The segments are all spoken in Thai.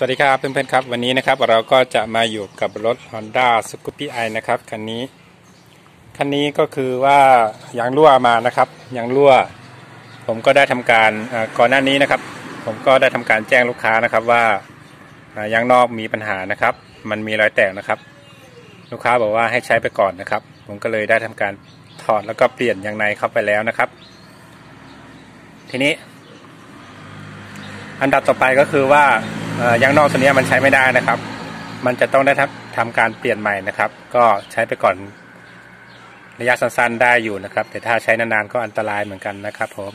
สวัสดีครับเพื่อนๆครับวันนี้นะครับเราก็จะมาอยู่กับรถ Honda s c o o p y i นะครับคันนี้คันนี้ก็คือว่ายางรั่วมานะครับยางรั่ว ผมก็ได้ทำการก่อนหน้านี้นะครับ ผมก็ได้ทำการแจ้งลูกค้านะครับว่ายางนอกมีปัญหานะครับ มันมีรอยแตกนะครับ ลูกค้าบอกว่าให้ใช้ไปก่อนนะครับ ผมก็เลยได้ทำการถอดแล้วก็เปลี่ยนยางในเข้าไปแล้วนะครับ ทีนี้ อันดับต่อไปก็คือว่า ยางนอกตัวนี้มันใช้ไม่ได้นะครับ มันจะต้องได้ทำการเปลี่ยนใหม่นะครับ ก็ใช้ไปก่อนระยะสั้นๆได้อยู่นะครับ แต่ถ้าใช้นานๆก็อันตรายเหมือนกันนะครับผม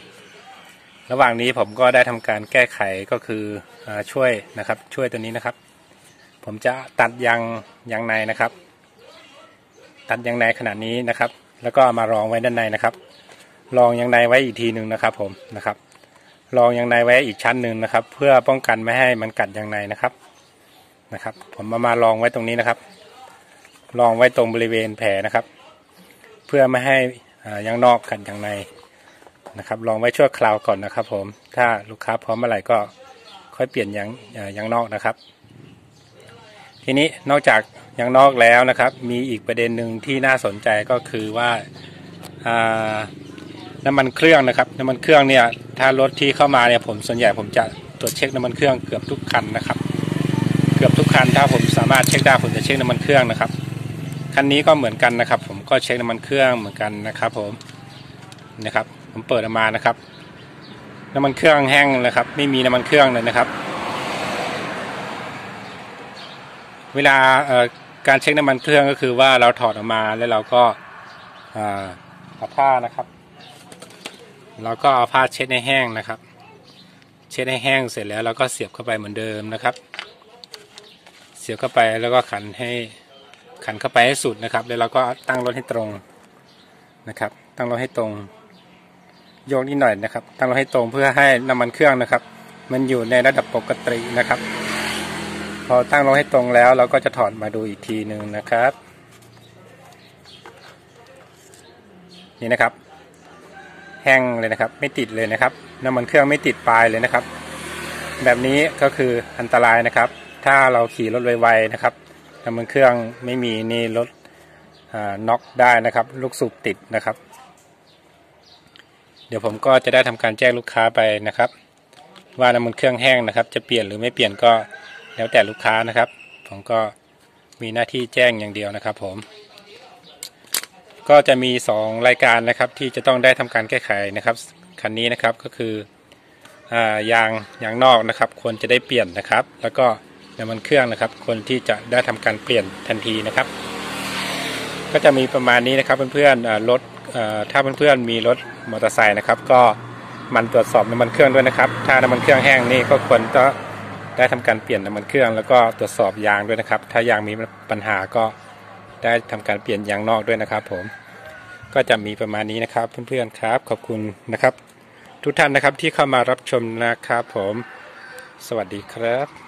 ระหว่างนี้ผมก็ได้ทำการแก้ไขก็คืออช่วยนะครับ ช่วยตัวนี้นะครับ ผมจะตัดยางยางในนะครับ ตัดยางในขนาดนี้นะครับ แล้วก็มารองไว้ด้านในนะครับ รองยางในไว้อีกทีหนึ่งนะครับ ผมนะครับ รองยางในไว้อีกชั้นหนึ่งนะครับ เพื่อป้องกันไม่ให้มันกัดยางในนะครับนะครับ ผมมามาลองไว้ตรงนี้นะครับ ลองไว้ตรงบริเวณแผลนะครับ เพื่อไม่ให้ยางนอกกัดยางในนะครับ ลองไว้ชั่วคราวก่อนนะครับ ผมถ้าลูกค้าพร้อมเมื่อไหร่ก็ค่อยเปลี่ยนยางยางนอกนะครับ ทีนี้นอกจากยางนอกแล้วนะครับ มีอีกประเด็นหนึ่งที่น่าสนใจก็คือว่า น้ำมันเครื่องนะครับ น้ำมันเครื่องเนี่ยถ้ารถที่เข้ามาเนี่ยผมส่วนใหญ่ผมจะตรวจเช็คน้ำมันเครื่องเกือบทุกคันนะครับ เกือบทุกคันถ้าผมสามารถเช็คได้ผมจะเช็คน้ำมันเครื่องนะครับคันนี้ก็เหมือนกันนะครับ ผมก็เช็คน้ำมันเครื่องเหมือนกันนะครับ ผมนะครับ ผมเปิดออกมานะครับ น้ำมันเครื่องแห้งนะครับ ไม่มีน้ำมันเครื่องเลยนะครับ เวลาการเช็คน้ำมันเครื่องก็คือว่าเราถอดออกมาแล้วเราก็เอาผ้านะครับ เราก็เอาผ้าเช็ดให้แห้งนะครับ เช็ดให้แห้งเสร็จแล้วเราก็เสียบเข้าไปเหมือนเดิมนะครับ เสียบเข้าไปแล้วก็ขันให้ขันเข้าไปให้สุดนะครับ แล้วเราก็ตั้งรถให้ตรงนะครับ ตั้งรถให้ตรงโยกนิดหน่อยนะครับ ตั้งรถให้ตรงเพื่อให้น้ำมันเครื่องนะครับ มันอยู่ในระดับปกตินะครับ พอตั้งรถให้ตรงแล้ว เราก็จะถอดมาดูอีกทีหนึ่งนะครับ นี่นะครับ แห้งเลยนะครับ ไม่ติดเลยนะครับ น้ำมันเครื่องไม่ติดปลายเลยนะครับ แบบนี้ก็คืออันตรายนะครับ ถ้าเราขี่รถไวๆนะครับน้ำมันเครื่องไม่มีนี่รถน็อกได้นะครับ ลูกสูบติดนะครับ เดี๋ยวผมก็จะได้ทำการแจ้งลูกค้าไปนะครับ ว่าน้ำมันเครื่องแห้งนะครับ จะเปลี่ยนหรือไม่เปลี่ยนก็แล้วแต่ลูกค้านะครับ ผมก็มีหน้าที่แจ้งอย่างเดียวนะครับ ผม ก็จะมี 2 รายการนะครับที่จะต้องได้ทำการแก้ไขนะครับคันนี้นะครับก็คือยางยางนอกนะครับ ควรจะได้เปลี่ยนนะครับ แล้วก็น้ำมันเครื่องนะครับควรที่จะได้ทำการเปลี่ยนทันทีนะครับ ก็จะมีประมาณนี้นะครับเพื่อนๆรถถ้าเพื่อนๆมีรถมอเตอร์ไซค์นะครับ ก็มันตรวจสอบน้ำมันเครื่องด้วยนะครับ ถ้าน้ำมันเครื่องแห้งนี่ก็ควรจะได้ทำการเปลี่ยนน้ำมันเครื่อง แล้วก็ตรวจสอบยางด้วยนะครับ ถ้ายางมีปัญหาก็ ได้ทำการเปลี่ยนยางนอกด้วยนะครับผมก็จะมีประมาณนี้นะครับเพื่อนๆครับ ขอบคุณนะครับ ทุกท่านนะครับที่เข้ามารับชมนะครับผม สวัสดีครับ